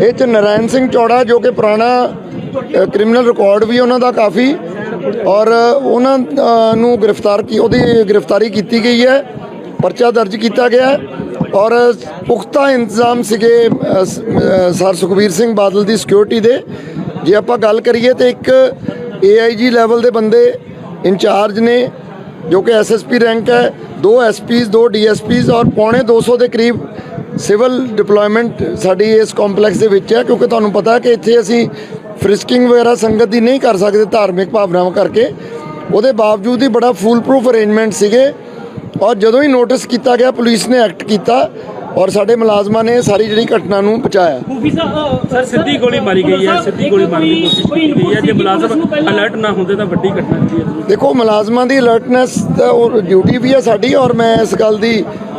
ਇਹ ਚ ਨਰਾਇਣ ਸਿੰਘ ਚੌੜਾ ਜੋ ਕਿ ਪੁਰਾਣਾ ਕ੍ਰਿਮੀਨਲ ਰਿਕਾਰਡ ਵੀ ਉਹਨਾਂ ਦਾ ਕਾਫੀ ਔਰ ਉਹਨਾਂ ਨੂੰ ਗ੍ਰਿਫਤਾਰ ਕੀ, ਉਹਦੀ ਗ੍ਰਿਫਤਾਰੀ ਕੀਤੀ ਗਈ ਹੈ, ਪਰਚਾ ਦਰਜ ਕੀਤਾ ਗਿਆ ਔਰ ਪੁਖਤਾ ਇੰਤਜ਼ਾਮ ਸੀਗੇ ਸਰ ਸੁਖਬੀਰ ਸਿੰਘ ਬਾਦਲ ਦੀ ਸਿਕਿਉਰਿਟੀ ਦੇ। ਜੇ ਆਪਾਂ ਗੱਲ ਕਰੀਏ ਤੇ ਇੱਕ ਏਆਈਜੀ ਲੈਵਲ ਦੇ ਬੰਦੇ ਇੰਚਾਰਜ ਨੇ, ਜੋ ਕਿ ਐਸਐਸਪੀ ਰੈਂਕ ਹੈ, ਦੋ ਐਸਪੀਜ਼ ਦੋ ਡੀਐਸਪੀਜ਼ ਔਰ ਪੌਣੇ 200 ਦੇ ਕਰੀਬ ਸਿਵਲ ਡਿਪਲੋਇਮੈਂਟ ਸਾਡੀ ਇਸ ਕੰਪਲੈਕਸ ਦੇ ਵਿੱਚ ਹੈ ਕਿਉਂਕਿ ਤੁਹਾਨੂੰ ਪਤਾ ਹੈ ਕਿ ਇੱਥੇ ਅਸੀਂ ਫ੍ਰਿਸਕਿੰਗ ਵਗੈਰਾ ਸੰਗਤ ਦੀ ਨਹੀਂ ਕਰ ਸਕਦੇ ਧਾਰਮਿਕ ਭਾਵਨਾਵਾਂ ਕਰਕੇ। ਉਹਦੇ ਬਾਵਜੂਦ ਹੀ ਬੜਾ ਫੂਲ ਪ੍ਰੂਫ ਅਰੇਂਜਮੈਂਟ ਸੀਗੇ ਔਰ ਜਦੋਂ ਹੀ ਨੋਟਿਸ ਕੀਤਾ ਗਿਆ ਪੁਲਿਸ ਨੇ ਐਕਟ ਕੀਤਾ ਔਰ ਸਾਡੇ ਮੁਲਾਜ਼ਮਾਂ ਨੇ ਸਾਰੀ ਜਿਹੜੀ ਘਟਨਾ ਨੂੰ ਸਾਹਿਬ ਸਰ ਸਿੱਧੀ ਗੋਲੀ ਮਾਰੀ ਗਈ ਹੈ ਸਿੱਧੀ ਗੋਲੀ ਮਾਰਨ ਦੀ ਕੋਸ਼ਿਸ਼ ਕੀਤੀ ਗਈ ਹੈ। ਜੇ ਮੁਲਾਜ਼ਮ ਅਲਰਟ ਨਾ ਹੁੰਦੇ ਤਾਂ ਵੱਡੀ ਘਟਨਾ ਹੁੰਦੀ ਹੈ। ਦੇਖੋ ਮੁਲਾਜ਼ਮਾਂ ਦੀ ਅਲਰਟਨੈਸ ਉਹ ਡਿਊਟੀ ਵੀ ਹੈ ਸਾਡੀ ਔਰ ਮੈਂ ਇਸ ਗੱਲ ਦੀ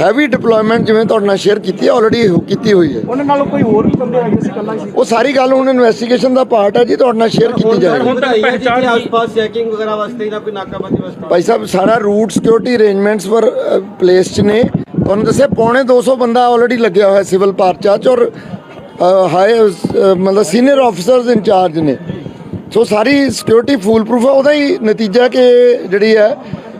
ਹੈਵੀ ਡਿਪਲੋਇਮੈਂਟ ਜਿਵੇਂ ਤੁਹਾਡੇ ਨਾਲ ਸ਼ੇਅਰ ਕੀਤੀ ਹੈ ਆਲਰੇਡੀ ਕੀਤੀ ਹੋਈ ਹੈ। ਉਹਨਾਂ ਨਾਲੋਂ ਕੋਈ ਹੋਰ ਵੀ ਬੰਦੇ ਆਏ ਸੀ ਕੱਲਾ ਹੀ ਸੀ। ਉਹ ਸਾਰੀ ਗੱਲ ਹੁਣ ਇਨਵੈਸਟੀਗੇਸ਼ਨ ਦਾ ਪਾਰਟ ਹੈ ਜੀ ਤੁਹਾਡੇ ਨਾਲ ਸ਼ੇਅਰ ਕੀਤੀ ਜਾਏਗੀ। ਹੁਣ ਪਹਿਚਾਣ ਆਸ-ਪਾਸ ਚੈਕਿੰਗ ਵਗੈਰਾ ਵਾਸਤੇ ਜਾਂ ਕੋਈ ਨਾਕਾਬੰਦੀ ਵਾਸਤੇ ਭਾਈ ਸਾਹਿਬ ਸਾਰਾ ਰੂਟ ਸਿਕਿਉਰਿਟੀ ਅਰੇਂਜਮੈਂਟਸ ਪਰ ਪਲੇਸ ਚ ਨੇ। ਤੁਹਾਨੂੰ ਦੱਸਿਆ ਪੌਣੇ 200 ਬੰਦਾ ਆਲਰੇਡੀ ਲੱਗਿਆ ਹੋਇਆ ਸਿਵਲ ਪਾਰਚਾ ਚ ਔਰ ਹਾਈ ਮਤਲਬ ਸੀਨੀਅਰ ਆਫੀਸਰਸ ਇੰਚਾਰਜ ਨੇ। ਸੋ ਸਾਰੀ ਸਿਕਿਉਰਿਟੀ ਫੂਲ ਪ੍ਰੂਫ ਹੈ। ਉਹਦਾ ਹੀ ਨਤੀਜਾ ਕਿ ਜਿਹੜੀ ਹੈ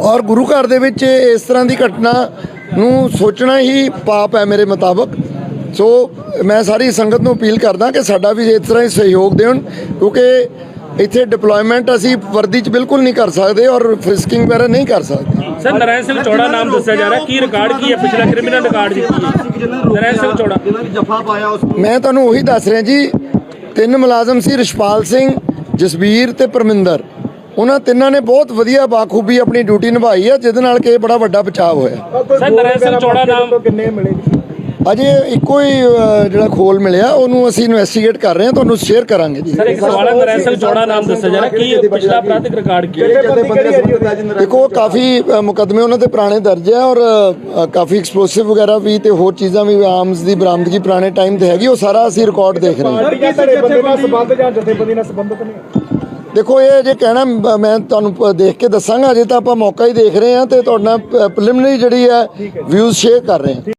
ਔਰ ਗੁਰੂ ਘਰ ਦੇ ਵਿੱਚ ਇਸ ਤਰ੍ਹਾਂ ਦੀ ਘਟਨਾ ਨੂੰ ਸੋਚਣਾ ਹੀ ਪਾਪ ਹੈ ਮੇਰੇ ਮੁਤਾਬਕ। ਸੋ ਮੈਂ ਸਾਰੀ ਸੰਗਤ ਨੂੰ ਅਪੀਲ ਕਰਦਾ ਕਿ ਸਾਡਾ ਵੀ ਇਸ ਤਰ੍ਹਾਂ ਹੀ ਸਹਿਯੋਗ ਦੇਣ ਕਿਉਂਕਿ ਇੱਥੇ ਡਿਪਲੋਇਮੈਂਟ ਅਸੀਂ ਵਰਦੀ 'ਚ ਬਿਲਕੁਲ ਨਹੀਂ ਕਰ ਸਕਦੇ ਔਰ ਫ੍ਰਿਸਕਿੰਗ ਵਗੈਰਾ ਨਹੀਂ ਕਰ ਸਕਦੇ। ਸਰ ਨਰਾਇਣ ਸਿੰਘ ਚੌੜਾ ਨਾਮ ਦੱਸਿਆ ਜਾ ਰਿਹਾ। ਕੀ ਰਿਕਾਰਡ ਕੀ ਹੈ? ਪਿਛਲਾ ਕ੍ਰਿਮੀਨਲ ਰਿਕਾਰਡ ਜੀ। ਨਰਾਇਣ ਸਿੰਘ ਚੌੜਾ। ਜਿਨ੍ਹਾਂ ਨੇ ਜਫਾ ਪਾਇਆ ਉਸ ਨੂੰ ਮੈਂ ਤੁਹਾਨੂੰ ਉਹੀ ਦੱਸ ਰਿਹਾ ਜੀ ਤਿੰਨ ਮੁਲਾਜ਼ਮ ਸੀ ਰਿਸ਼ਪਾਲ ਸਿੰਘ ਜਸਵੀਰ ਤੇ ਪਰਮਿੰਦਰ। ਉਹਨਾਂ ਤਿੰਨਾਂ ਨੇ ਬਹੁਤ ਵਧੀਆ ਬਾਖੂਬੀ ਆਪਣੀ ਡਿਊਟੀ ਨਿਭਾਈ ਹੈ ਜਿਹਦੇ ਨਾਲ ਕਿ ਇਹ ਬੜਾ ਵੱਡਾ ਬਚਾਅ ਹੋਇਆ। ਸਰ ਨਰਾਇਣ ਸਿੰਘ ਚੌੜਾ ਨਾਮ ਕਿੰਨੇ ਮਿਲੇ? ਅਜੇ ਇੱਕੋ ਹੀ ਜਿਹੜਾ ਖੋਲ ਮਿਲਿਆ ਉਹਨੂੰ ਅਸੀਂ ਇਨਵੈਸਟੀਗੇਟ ਕਰ ਰਹੇ ਹਾਂ ਤੁਹਾਨੂੰ ਸ਼ੇਅਰ ਕਰਾਂਗੇ ਜੀ। ਸਰ ਇੱਕ ਸਵਾਲ ਹੈ ਨਰਾਇਣ ਸਿੰਘ ਚੌੜਾ ਨਾਮ ਦੱਸਿਆ ਜਾ ਰਿਹਾ ਕੀ ਪਿਛਲਾ ਅਪਰਾਧਿਕ ਰਿਕਾਰਡ ਕੀ ਹੈ? ਦੇਖੋ ਕਾਫੀ ਮੁਕੱਦਮੇ ਉਹਨਾਂ ਤੇ ਪੁਰਾਣੇ ਦਰਜ ਹੈ ਔਰ ਕਾਫੀ ਐਕਸਪਲੋਸਿਵ ਵਗੈਰਾ ਵੀ ਤੇ ਹੋਰ ਚੀਜ਼ਾਂ ਵੀ ਆਰਮਸ ਦੀ ਬਰਾਮਦਗੀ ਪੁਰਾਣੇ ਟਾਈਮ ਤੇ ਹੈਗੀ ਉਹ ਸਾਰਾ ਅਸੀਂ ਰਿਕਾਰਡ ਦੇਖ ਰਹੇ ਹਾਂ। ਕਿਸੇ ਬੰਦੇ ਨਾਲ ਸੰਬੰਧ ਜਾਂ ਜਥੇਬੰਦੀ ਨਾਲ ਸੰਬੰਧਿਤ ਨਹੀਂ ਦੇਖੋ ਇਹ ਜੇ ਕਹਿਣਾ ਮ- ਤੁਹਾਨੂੰ ਦੇਖ ਕੇ ਦੱਸਾਂਗਾ ਅਜੇ ਤਾਂ ਆਪਾਂ ਮੌਕਾ ਹੀ ਦੇਖ ਰਹੇ ਹਾਂ ਤੇ ਤੁਹਾਡੇ ਪ੍ਰੀਲਿਮਿਨਰੀ ਜਿਹੜੀ ਹੈ ਵਿਊਜ਼ ਸ਼ੇਅਰ ਕਰ ਰਹੇ ਹਾਂ।